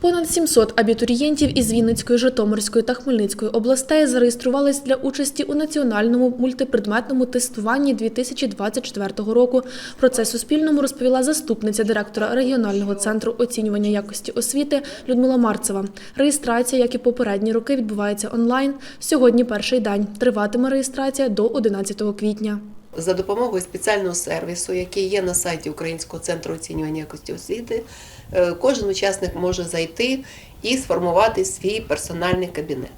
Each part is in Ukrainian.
Понад 700 абітурієнтів із Вінницької, Житомирської та Хмельницької областей зареєструвались для участі у національному мультипредметному тестуванні 2024 року. Про це Суспільному розповіла заступниця директора регіонального центру оцінювання якості освіти Людмила Марцева. Реєстрація, як і попередні роки, відбувається онлайн. Сьогодні перший день. Триватиме реєстрація до 11 квітня. За допомогою спеціального сервісу, який є на сайті Українського центру оцінювання якості освіти, е, кожен учасник може зайти і сформувати свій персональний кабінет.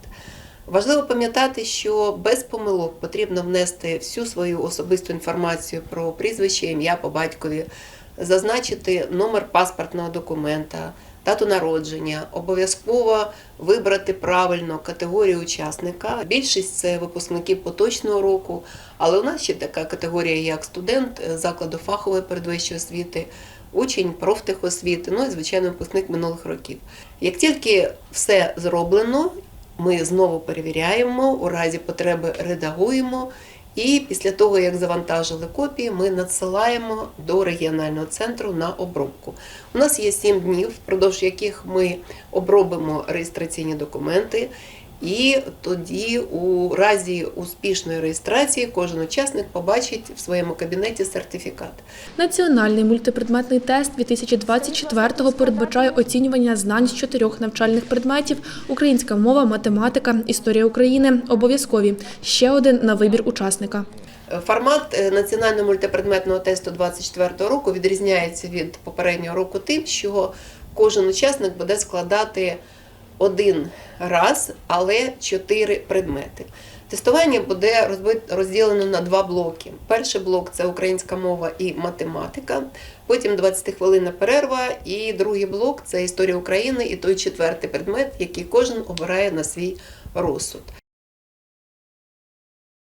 Важливо пам'ятати, що без помилок потрібно внести всю свою особисту інформацію про прізвище, ім'я по батькові, зазначити номер паспортного документа, дату народження, обов'язково вибрати правильно категорію учасника. Більшість це випускники поточного року, але у нас ще така категорія, як студент е, закладу фахової передвищої освіти, учень профтехосвіти, ну і звичайно випускник минулих років. Як тільки все зроблено, ми знову перевіряємо, у разі потреби редагуємо. І після того, як завантажили копії, ми надсилаємо до регіонального центру на обробку. У нас є 7 днів, впродовж яких ми обробимо реєстраційні документи. І тоді, у разі успішної реєстрації, кожен учасник побачить в своєму кабінеті сертифікат. Національний мультипредметний тест 2024-го передбачає оцінювання знань з чотирьох навчальних предметів: українська мова, математика, історія України. Обов'язкові ще один на вибір учасника. Формат е, національного мультипредметного тесту 2024 року відрізняється від попереднього року тим, що кожен учасник буде складати один раз, але чотири предмети. Тестування буде розділено на два блоки. Перший блок це українська мова і математика, потім 20 хвилинна перерва, і другий блок це історія України і той четвертий предмет, який кожен обирає на свій розсуд.